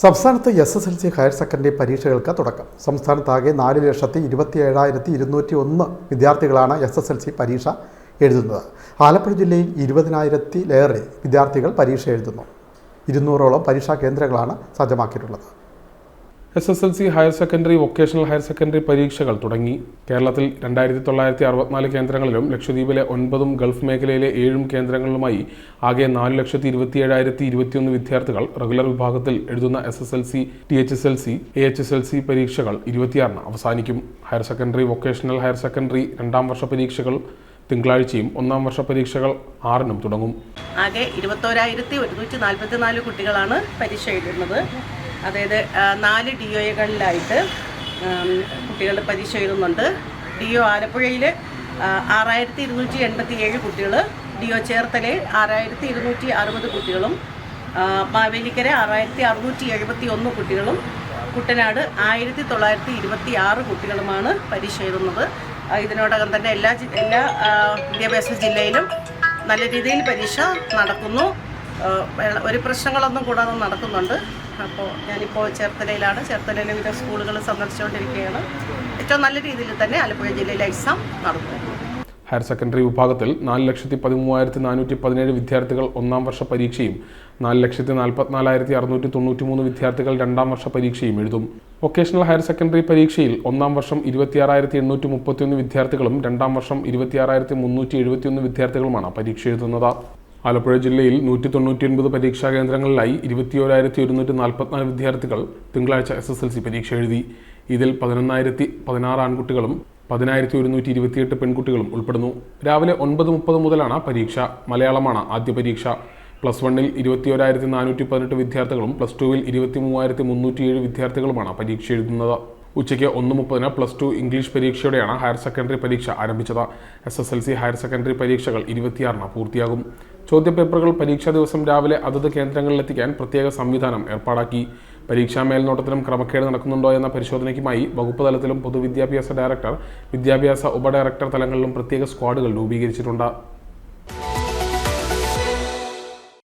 സംസ്ഥാനത്ത് S S L C higher secondary പരീക്ഷകൾക്ക് തുടക്കം. സംസ്ഥാനത്താകെ നാല് ലക്ഷത്തി ഇരുപത്തി ഏഴായിരത്തി ഇരുന്നൂറ്റി ഒന്ന് വിദ്യാർത്ഥികളാണ് എസ് എസ് എൽ സി പരീക്ഷ എഴുതുന്നത്. ആലപ്പുഴ ജില്ലയിൽ ഇരുപതിനായിരത്തിലേറെ വിദ്യാർത്ഥികൾ പരീക്ഷ എഴുതുന്നു. ഇരുന്നൂറോളം പരീക്ഷാ കേന്ദ്രങ്ങളാണ് സജ്ജമാക്കിയിട്ടുള്ളത്. S S L C higher secondary vocational higher secondary പരീക്ഷകൾ തുടങ്ങി. കേരളത്തിൽ രണ്ടായിരത്തി തൊള്ളായിരത്തി അറുപത്തിനാല് കേന്ദ്രങ്ങളിലും ലക്ഷദ്വീപിലെ ഒൻപതും ഗൾഫ് മേഖലയിലെ ഏഴും കേന്ദ്രങ്ങളിലുമായി ആകെ നാല് ലക്ഷത്തി ഇരുപത്തി ഏഴായിരത്തി ഇരുപത്തിയൊന്ന് വിദ്യാർത്ഥികൾ റെഗുലർ വിഭാഗത്തിൽ എഴുതുന്ന S S L C T H S L C A H S L C പരീക്ഷകൾ ഇരുപത്തിയാറിന് അവസാനിക്കും. Higher secondary vocational higher secondary രണ്ടാം വർഷ പരീക്ഷകൾ തിങ്കളാഴ്ചയും ഒന്നാം വർഷ പരീക്ഷകൾ ആറിനും തുടങ്ങും. ആകെ ഇരുപത്തോരായിരത്തി ഒരുന്നൂറ്റി നാൽപ്പത്തി നാല് കുട്ടികളാണ് പരീക്ഷ എഴുതുന്നത്. അതായത് നാല് ഡി ഒകളിലായിട്ട് കുട്ടികൾ പരീക്ഷ എഴുതുന്നുണ്ട്. ഡി ഒ ആലപ്പുഴയിൽ ആറായിരത്തി ഇരുന്നൂറ്റി എൺപത്തി ഏഴ് കുട്ടികൾ ഡി ഒ ചേർത്തലയിൽ ആറായിരത്തി ഇരുന്നൂറ്റി അറുപത് കുട്ടികളും മാവേലിക്കര ആറായിരത്തി അറുന്നൂറ്റി എഴുപത്തി ഒന്ന് കുട്ടികളും കുട്ടനാട് ആയിരത്തി തൊള്ളായിരത്തി ഇരുപത്തി ആറ് കുട്ടികളുമാണ് പരീക്ഷ എഴുതുന്നത്. ഇതിനോടകം തന്നെ എല്ലാ എല്ലാ വിദ്യാഭ്യാസ ജില്ലയിലും നല്ല രീതിയിൽ പരീക്ഷ നടക്കുന്നു. ഒരു പ്രശ്നങ്ങളൊന്നും കൂടാതെ നടക്കുന്നുണ്ട്. അപ്പോൾ ഞാനിപ്പോൾ ചേർത്തലയിലാണ്. ചേർത്തലയിലെ വിവിധ സ്കൂളുകൾ സന്ദർശിച്ചുകൊണ്ടിരിക്കുകയാണ്. ഏറ്റവും നല്ല രീതിയിൽ തന്നെ ആലപ്പുഴ ജില്ലയിലെ എക്സാം നടക്കുന്നു ഹയർ സെക്കൻഡറി വിഭാഗത്തിൽ നാല് ലക്ഷത്തി പതിമൂവായിരത്തി നാനൂറ്റി പതിനേഴ് വിദ്യാർത്ഥികൾ ഒന്നാം വർഷ പരീക്ഷയും നാല് ലക്ഷത്തി നാൽപ്പത്തിനാലായിരത്തി അറുന്നൂറ്റി തൊണ്ണൂറ്റി മൂന്ന് വിദ്യാർത്ഥികൾ രണ്ടാം വർഷ പരീക്ഷയും എഴുതും. വൊക്കേഷണൽ ഹയർ സെക്കൻഡറി പരീക്ഷയിൽ ഒന്നാം വർഷം ഇരുപത്തിയാറായിരത്തി എണ്ണൂറ്റി മുപ്പത്തിയൊന്ന് വിദ്യാർത്ഥികളും രണ്ടാം വർഷം ഇരുപത്തിയാറായിരത്തി മുന്നൂറ്റി എഴുപത്തിയൊന്ന് വിദ്യാർത്ഥികളുമാണ് പരീക്ഷ എഴുതുന്നത്. ആലപ്പുഴ ജില്ലയിൽ നൂറ്റി തൊണ്ണൂറ്റി ഒൻപത് പരീക്ഷാ കേന്ദ്രങ്ങളിലായി ഇരുപത്തിയോരായിരത്തി ഒരുന്നൂറ്റി നാൽപ്പത്തിനാല് വിദ്യാർത്ഥികൾ തിങ്കളാഴ്ച എസ് എസ് എൽ സി പരീക്ഷ എഴുതി. ഇതിൽ പതിനൊന്നായിരത്തി പതിനാറ് ആൺകുട്ടികളും പതിനായിരത്തി ഒരുന്നൂറ്റി ഇരുപത്തിയെട്ട് പെൺകുട്ടികളും ഉൾപ്പെടുന്നു. രാവിലെ ഒൻപത് മുപ്പത് മുതലാണ് പരീക്ഷ. മലയാളമാണ് ആദ്യ പരീക്ഷ. പ്ലസ് വണ്ണിൽ ഇരുപത്തിയോരായിരത്തി നാനൂറ്റി പതിനെട്ട് വിദ്യാർത്ഥികളും പ്ലസ് ടുവിൽ ഇരുപത്തി മൂവായിരത്തി മുന്നൂറ്റിയേഴ് വിദ്യാർത്ഥികളുമാണ് പരീക്ഷ എഴുതുന്നത്. ഉച്ചയ്ക്ക് ഒന്ന് മുപ്പതിന് പ്ലസ് ടു ഇംഗ്ലീഷ് പരീക്ഷയോടെയാണ് ഹയർ സെക്കൻഡറി പരീക്ഷ ആരംഭിച്ചത്. S S L C higher secondary പരീക്ഷകൾ ഇരുപത്തിയാറിന് പൂർത്തിയാകും. ചോദ്യപേപ്പറുകൾ പരീക്ഷാ ദിവസം രാവിലെ അതത് കേന്ദ്രങ്ങളിലെത്തിക്കാൻ പ്രത്യേക സംവിധാനം ഏർപ്പാടാക്കി. പരീക്ഷാ മേൽനോട്ടത്തിലും ക്രമക്കേട് നടക്കുന്നുണ്ടോ എന്ന പരിശോധനയ്ക്കുമായി വകുപ്പ് തലത്തിലും പൊതുവിദ്യാഭ്യാസ ഡയറക്ടർ വിദ്യാഭ്യാസ ഉപഡയറക്ടർ തലങ്ങളിലും പ്രത്യേക സ്ക്വാഡുകൾ രൂപീകരിച്ചിട്ടുണ്ട്.